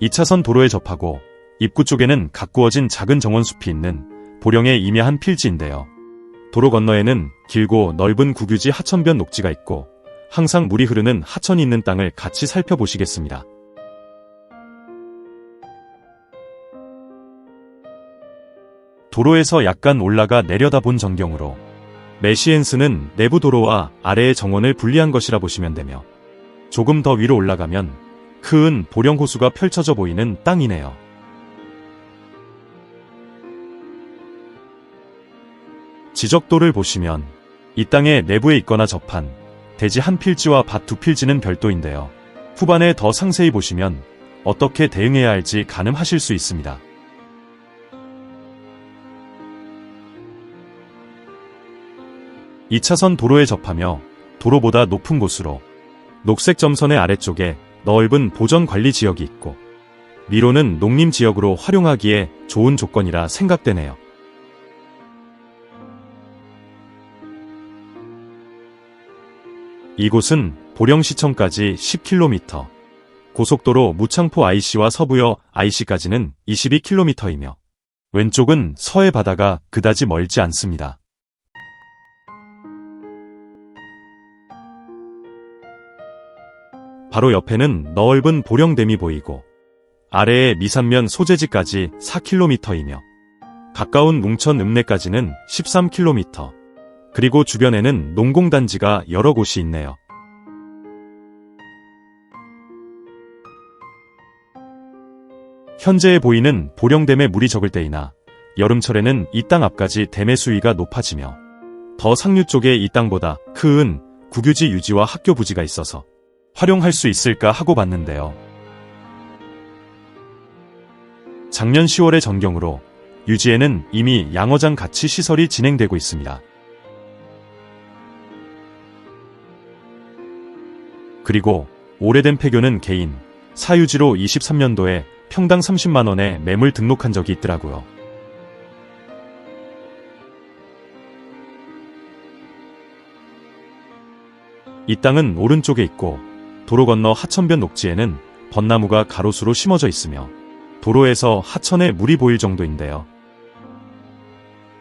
2차선 도로에 접하고 입구 쪽에는 가꾸어진 작은 정원숲이 있는 보령의 임야한 필지인데요. 도로 건너에는 길고 넓은 국유지 하천변 녹지가 있고 항상 물이 흐르는 하천이 있는 땅을 같이 살펴보시겠습니다. 도로에서 약간 올라가 내려다본 전경으로 메시엔스는 내부 도로와 아래의 정원을 분리한 것이라 보시면 되며 조금 더 위로 올라가면 큰 보령 호수가 펼쳐져 보이는 땅이네요. 지적도를 보시면 이 땅의 내부에 있거나 접한 대지 한 필지와 밭 두 필지는 별도인데요. 후반에 더 상세히 보시면 어떻게 대응해야 할지 가늠하실 수 있습니다. 이차선 도로에 접하며 도로보다 높은 곳으로 녹색 점선의 아래쪽에 넓은 보전 관리 지역이 있고 미로는 농림 지역으로 활용하기에 좋은 조건이라 생각되네요. 이곳은 보령시청까지 10km, 고속도로 무창포 IC와 서부여 IC까지는 22km이며 왼쪽은 서해 바다가 그다지 멀지 않습니다. 바로 옆에는 넓은 보령댐이 보이고 아래에 미산면 소재지까지 4km이며 가까운 뭉천 읍내까지는 13km 그리고 주변에는 농공단지가 여러 곳이 있네요. 현재에 보이는 보령댐의 물이 적을 때이나 여름철에는 이 땅 앞까지 댐의 수위가 높아지며 더 상류 쪽에 이 땅보다 큰 국유지 유지와 학교 부지가 있어서 활용할 수 있을까 하고 봤는데요. 작년 10월의 전경으로 유지에는 이미 양어장 가치 시설이 진행되고 있습니다. 그리고 오래된 폐교는 개인, 사유지로 23년도에 평당 30만원에 매물 등록한 적이 있더라고요. 이 땅은 오른쪽에 있고 도로 건너 하천변 녹지에는 벚나무가 가로수로 심어져 있으며 도로에서 하천에 물이 보일 정도인데요.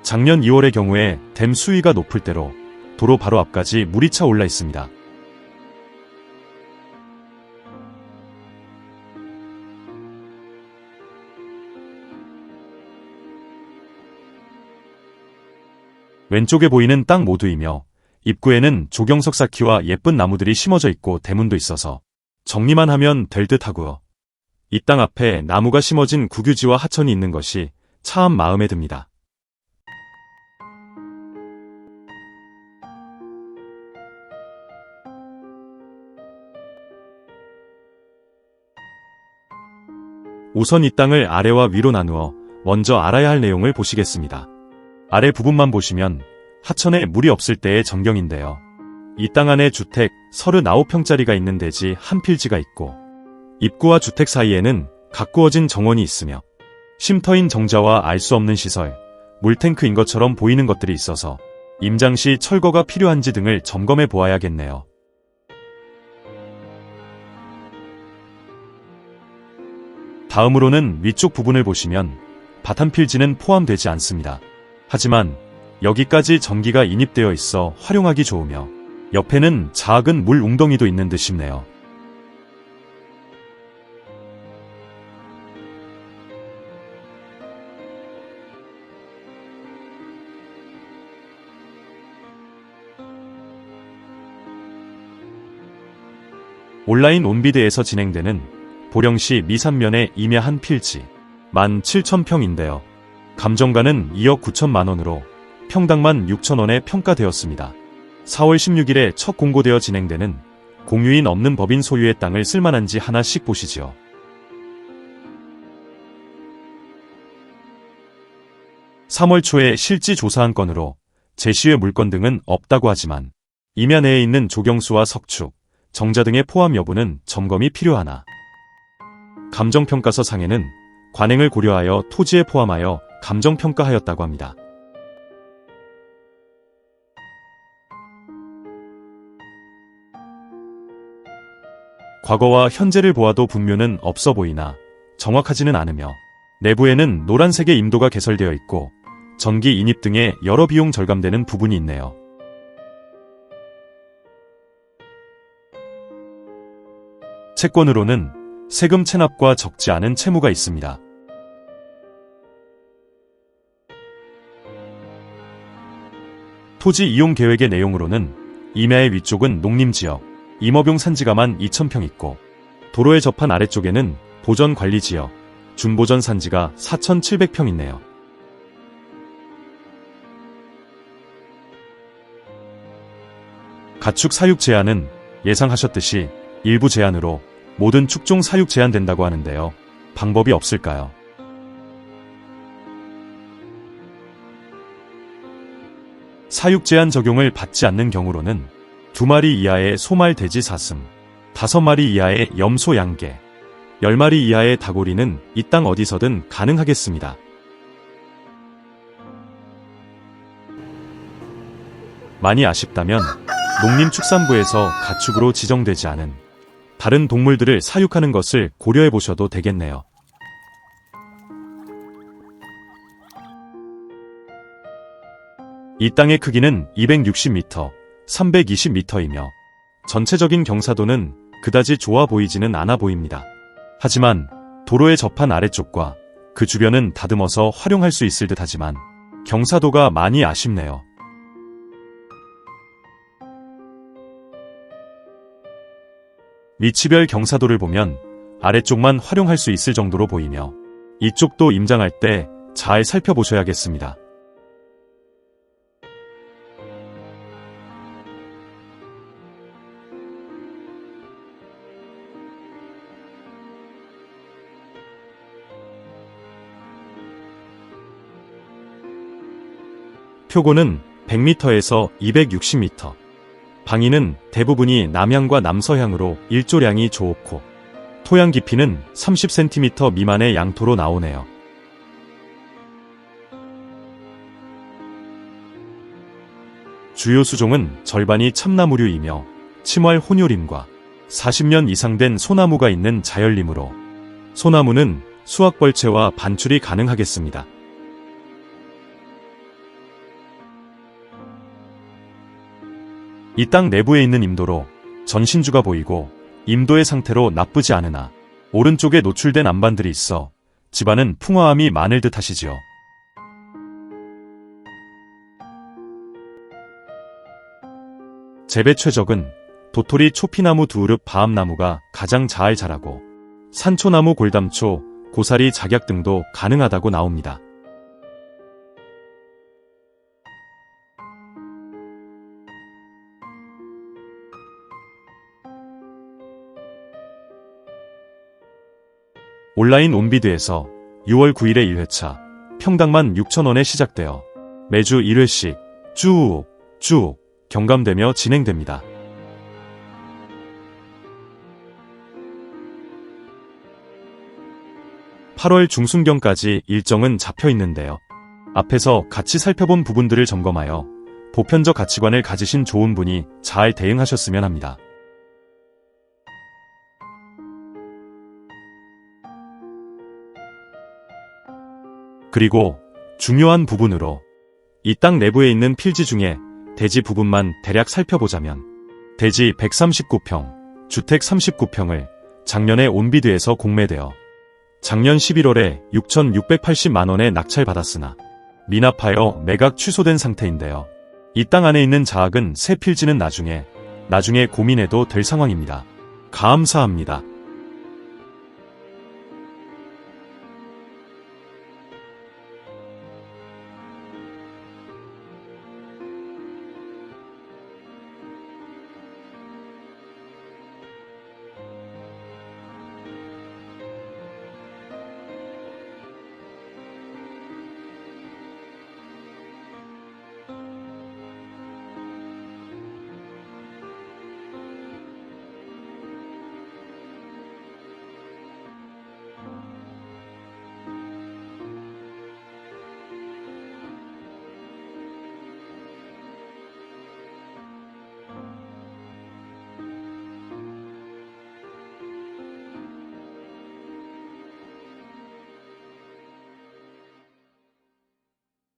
작년 2월의 경우에 댐 수위가 높을 때로 도로 바로 앞까지 물이 차 올라 있습니다. 왼쪽에 보이는 땅 모두이며 입구에는 조경석 쌓기와 예쁜 나무들이 심어져 있고 대문도 있어서 정리만 하면 될 듯 하고요. 이 땅 앞에 나무가 심어진 국유지와 하천이 있는 것이 참 마음에 듭니다. 우선 이 땅을 아래와 위로 나누어 먼저 알아야 할 내용을 보시겠습니다. 아래 부분만 보시면 하천에 물이 없을 때의 전경인데요. 이 땅 안에 주택 39평짜리가 있는 대지 한 필지가 있고 입구와 주택 사이에는 가꾸어진 정원이 있으며 쉼터인 정자와 알 수 없는 시설, 물탱크인 것처럼 보이는 것들이 있어서 임장 시 철거가 필요한지 등을 점검해 보아야겠네요. 다음으로는 위쪽 부분을 보시면 바탄 필지는 포함되지 않습니다. 하지만 여기까지 전기가 인입되어 있어 활용하기 좋으며 옆에는 작은 물 웅덩이도 있는 듯 싶네요. 온라인 온비드에서 진행되는 보령시 미산면의 임야 한 필지 17,000평인데요. 감정가는 2억 9천만 원으로 평당만 6천 원에 평가되었습니다. 4월 16일에 첫 공고되어 진행되는 공유인 없는 법인 소유의 땅을 쓸만한지 하나씩 보시지요. (3월) 초에 실지 조사한 건으로 제시의 물건 등은 없다고 하지만 임야 내에 있는 조경수와 석축, 정자 등의 포함 여부는 점검이 필요하나 감정평가서 상에는 관행을 고려하여 토지에 포함하여 감정평가하였다고 합니다. 과거와 현재를 보아도 분묘는 없어 보이나 정확하지는 않으며 내부에는 노란색의 임도가 개설되어 있고 전기 인입 등의 여러 비용 절감되는 부분이 있네요. 채권으로는 세금 체납과 적지 않은 채무가 있습니다. 토지 이용 계획의 내용으로는 임야의 위쪽은 농림지역, 임업용 산지가 만 2,000평 있고 도로에 접한 아래쪽에는 보전 관리 지역, 준보전 산지가 4,700평 있네요. 가축 사육 제한은 예상하셨듯이 일부 제한으로 모든 축종 사육 제한된다고 하는데요. 방법이 없을까요? 사육 제한 적용을 받지 않는 경우로는 두 마리 이하의 소말 돼지 사슴, 다섯 마리 이하의 염소 양개, 열 마리 이하의 다고리는 이 땅 어디서든 가능하겠습니다. 많이 아쉽다면 농림축산부에서 가축으로 지정되지 않은 다른 동물들을 사육하는 것을 고려해 보셔도 되겠네요. 이 땅의 크기는 260m, 320m이며 전체적인 경사도는 그다지 좋아 보이지는 않아 보입니다. 하지만 도로에 접한 아래쪽과 그 주변은 다듬어서 활용할 수 있을 듯 하지만 경사도가 많이 아쉽네요. 위치별 경사도를 보면 아래쪽만 활용할 수 있을 정도로 보이며 이쪽도 임장할 때 잘 살펴보셔야겠습니다. 표고는 100m에서 260m, 방위는 대부분이 남향과 남서향으로 일조량이 좋고 토양 깊이는 30cm 미만의 양토로 나오네요. 주요 수종은 절반이 참나무류이며 침활 혼요림과 40년 이상 된 소나무가 있는 자열림으로 소나무는 수확벌채와 반출이 가능하겠습니다. 이 땅 내부에 있는 임도로 전신주가 보이고 임도의 상태로 나쁘지 않으나 오른쪽에 노출된 안반들이 있어 집안은 풍화함이 많을 듯 하시지요. 재배 최적은 도토리 초피나무 두으릅 바암나무가 가장 잘 자라고 산초나무 골담초, 고사리 작약 등도 가능하다고 나옵니다. 온라인 온비드에서 6월 9일에 1회차 평당만 6천원에 시작되어 매주 1회씩 쭉, 쭉 경감되며 진행됩니다. (8월) 중순경까지 일정은 잡혀 있는데요. 앞에서 같이 살펴본 부분들을 점검하여 보편적 가치관을 가지신 좋은 분이 잘 대응하셨으면 합니다. 그리고 중요한 부분으로 이 땅 내부에 있는 필지 중에 대지 부분만 대략 살펴보자면 대지 139평, 주택 39평을 작년에 온비드에서 공매되어 작년 11월에 6,680만원에 낙찰받았으나 미납하여 매각 취소된 상태인데요. 이 땅 안에 있는 자학은 새 필지는 나중에 나중에 고민해도 될 상황입니다. 감사합니다.